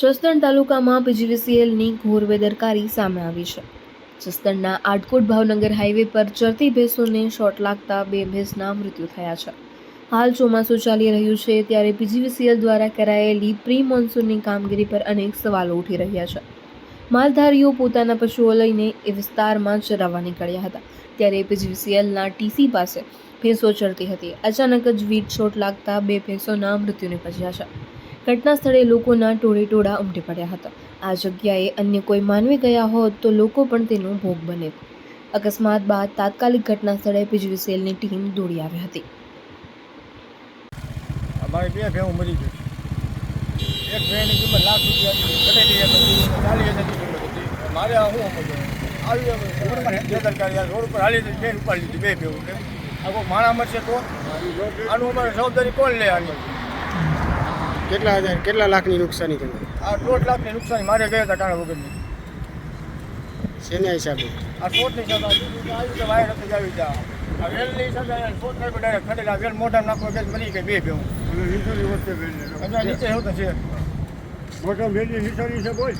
જસદણ તાલુકામાં પીજીવીસીએલની ઘોર બેદરકારી સામે આવી છે. જસદણના આટકોટ ભાવનગર હાઈવે પર ચરતી ભેંસોને શોટ લાગતા બે ભેંસના મૃત્યુ થયા છે. હાલ ચોમાસું ચાલી રહ્યું છે ત્યારે પીજીવીસીએલ દ્વારા કરાયેલી પ્રી મોન્સૂનની કામગીરી પર અનેક સવાલો ઉઠી રહ્યા છે. માલધારીઓ પોતાના પશુઓ લઈને એ વિસ્તારમાં ચરાવવા નીકળ્યા હતા. ત્યારે પીજીવીસીએલના ટીસી પાસે ભેંસો ચરતી હતી. અચાનક જ વીજ શોટ લાગતા બે ભેંસોના મૃત્યુ નિપજ્યા છે. ઘટના સ્થળે લોકોના ટોળે ટોળા ઉમટી પડ્યા હતા. આ જગ્યાએ અન્ય કોઈ માનવી ગયા હોત તો લોકો પણ તેનો ભોગ બને. અકસ્માત બાદ તાત્કાલિક ઘટના સ્થળે પીજીવીસીએલની ટીમ દોડી આવી હતી. અમારે બે ભેવું મરી લાખ મારે શું રોડ પર બેદરકારી આ રોડ પર હાલી બેન ઉપાડી લીધી બે ભેવું માણા મળશે તો? આનું અમારે જવાબદારી કોણ લે આની? કેટલા હજાર કેટલા લાખની નુકસાની તમારી આ દોઢ લાખની નુકસાની મારે ગયા હતા કાણા વગરની. શેના હિસાબે? આ શોટની સાથે આવી રીતે વાયર નથી આવી જા આ વેલની સાથે શોટ નાખ્યો ડાયરેક્ટ ખડેલા વેલ મોઢા નાખવા કે મરી ગઈ બે ભેવું નીચે એવું તો છે. મોટો ભેજની હિસ્ટોરી છે બોલ.